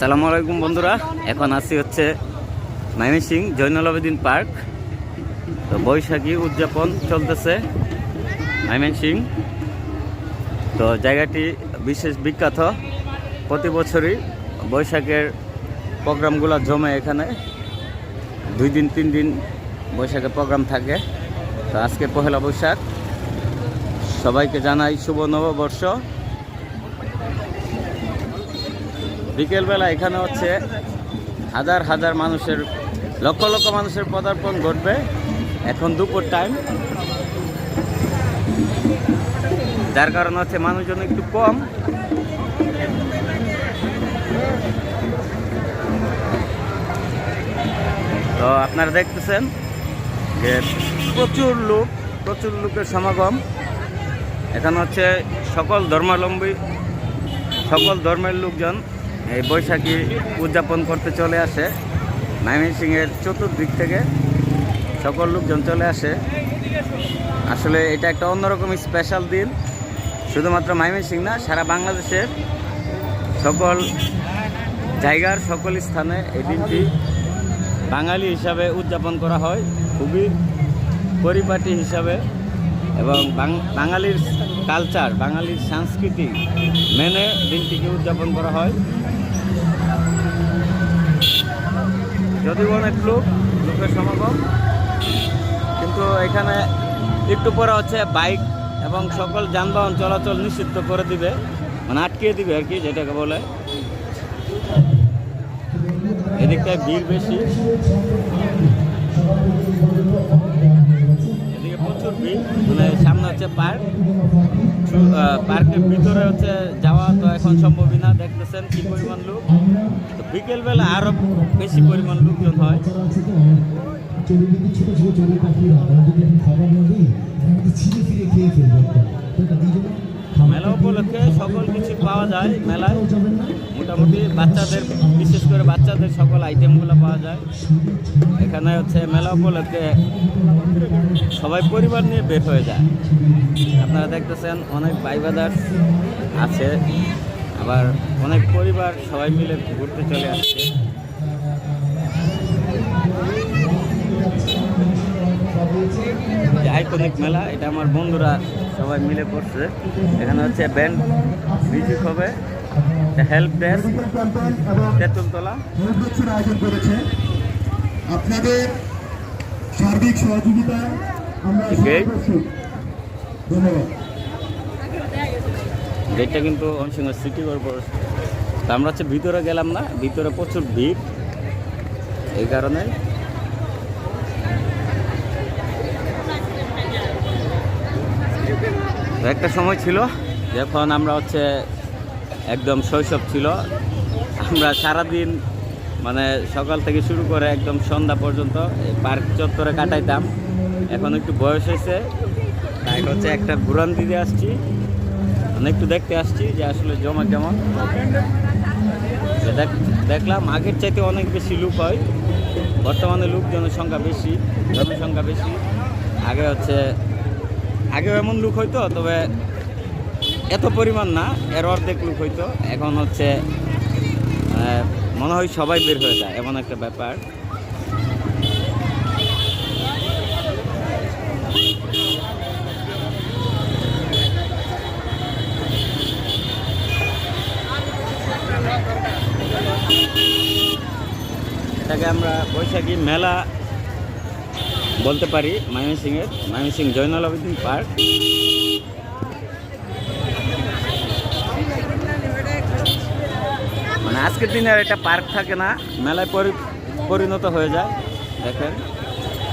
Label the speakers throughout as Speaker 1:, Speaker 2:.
Speaker 1: সালামু আলাইকুম বন্ধুরা, এখন আসি হচ্ছে ময়মনসিং জৈনুল আবেদিন পার্ক। তো বৈশাখী উদযাপন চলতেছে ময়মনসিং তো জায়গাটি বিশেষ বিখ্যাত, প্রতি বছরই বৈশাখের প্রোগ্রামগুলো জমে এখানে। দুই দিন, তিন দিন বৈশাখের প্রোগ্রাম থাকে। তো আজকে পহেলা বৈশাখ। সবাইকে জানাই শুভ নববর্ষ। বিকেলবেলা এখানে হচ্ছে হাজার হাজার মানুষের, লক্ষ লক্ষ মানুষের পদার্পণ ঘটবে এখন দুপুর টাইম যার কারণে হচ্ছে মানুষজন একটু কম। তো আপনারা দেখতেছেন যে প্রচুর লোক, প্রচুর লোকের সমাগম। এখানে হচ্ছে সকল ধর্মাবলম্বী, সকল ধর্মের লোকজন এই বৈশাখী উদযাপন করতে চলে আসে। ময়মনসিংহের চতুর্দিক থেকে সকল লোকজন চলে আসে। আসলে এটা একটা অন্যরকম স্পেশাল দিন। শুধুমাত্র ময়মনসিং না, সারা বাংলাদেশের সকল জায়গার সকল স্থানে এই দিনটি বাঙালি হিসাবে উদযাপন করা হয়। খুবই পরিপাটি হিসাবে এবং বাঙালির কালচার বাঙালির সংস্কৃতি মেনে দিনটিকে উদযাপন করা হয়। যদিও অনেক লোক লোকের সমাগম, কিন্তু এখানে একটু পরে হচ্ছে বাইক এবং সকল যানবাহন চলাচল নিষিদ্ধ করে দিবে মানে আটকিয়ে দিবে আর কি, যেটাকে বলে। এদিকটায় ভিড় বেশি। এদিকে প্রচুর ভিড় মানে সামনে হচ্ছে পার্ক। পার্কের ভিতরে হচ্ছে যাওয়া তো এখন সম্ভবই না, দেখতেছেন কি পরিমাণ লোক। বিকেলবেলা আরও বেশি পরিমাণ লোকজন হয়। মেলা উপলক্ষে সকল কিছু পাওয়া যায় মেলায়। মোটামুটি বাচ্চাদের, বিশেষ করে বাচ্চাদের সকল আইটেমগুলো পাওয়া যায়। এখানে হচ্ছে মেলা উপলক্ষে সবাই পরিবার নিয়ে বের হয়ে যায়। আপনারা দেখতেছেন অনেক ভাই ব্রাদার্স আছে। আবার অনেক পরিবার সবাই মিলে ঘুরতে চলে আসছে। আইকনিক মেলা এটা আমার বন্ধুরা সবাই মিলে করছে। এখানে হচ্ছে ব্যান্ড মিউজিক হবে হেল্প ডেস্ক তেঁতুলতলা।
Speaker 2: আয়োজন করেছে আপনাদের সার্বিক সহযোগিতায় আমরা ধন্যবাদ।
Speaker 1: গেটটা কিন্তু অনসিংহ সিটি কর্পোরেশন তা আমরা হচ্ছে ভিতরে গেলাম না, ভিতরে প্রচুর ভিড়। এই কারণে। একটা সময় ছিল যখন আমরা হচ্ছে একদম শৈশব ছিল। আমরা সারাদিন মানে সকাল থেকে শুরু করে একদম সন্ধ্যা পর্যন্ত এই পার্ক চত্বরে কাটাইতাম। এখন একটু বয়স হয়েছে। তাই হচ্ছে একটা ঘুরান দিতে আসছি। মানে একটু দেখতে আসছি যে আসলে জমা কেমন। দেখ- দেখলাম আগের চাইতে অনেক বেশি লুক হয়। বর্তমানে লোক জনসংখ্যা বেশি জনসংখ্যা বেশি। আগে হচ্ছে, আগেও এমন লুক হইতো, তবে এত পরিমাণ না, এর অর্ধেক লুক হইতো। এখন হচ্ছে মনে হয় সবাই বের হয়ে যায়, এমন একটা ব্যাপার। এটাকে আমরা বৈশাখী মেলা বলতে পারি, ময়মনসিংহের, ময়মনসিংহ জয়নাল আবেদিন পার্ক। মানে আজকের দিনে আর এটা পার্ক থাকে না, মেলায় পরি পরিণত হয়ে যায়, দেখেন।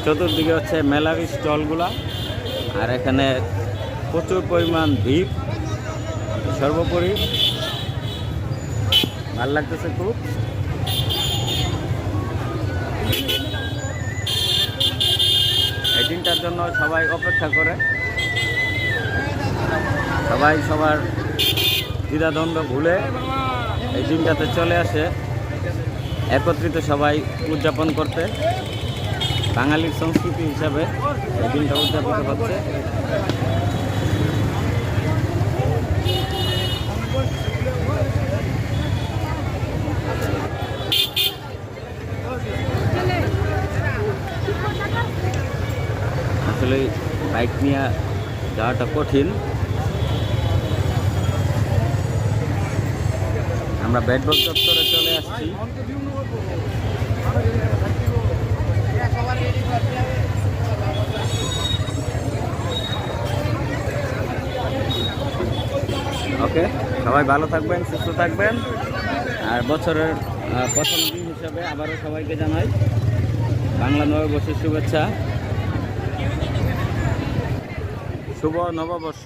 Speaker 1: চতুর্দিকে হচ্ছে মেলার স্টলগুলা, আর এখানে প্রচুর পরিমাণ ভিড়, সর্বোপরি। ভালো লাগতেছে খুব। এই দিনটার জন্য সবাই অপেক্ষা করে। সবাই সবার দ্বিধাদ্বন্দ্ব ভুলে এই দিনটাতে চলে আসে। একত্রিত সবাই উদযাপন করতে। বাঙালির সংস্কৃতি হিসাবে এই দিনটা উদযাপিত হচ্ছে। বাইক নিয়ে যাওয়াটা কঠিন। আমরা ব্যাট বল চত্বরে চলে আসছি। ওকে, সবাই ভালো থাকবেন, সুস্থ থাকবেন। আর বছরের প্রথম দিন হিসাবে আবারও সবাইকে জানাই বাংলা নববর্ষের শুভেচ্ছা। শুভ নববর্ষ।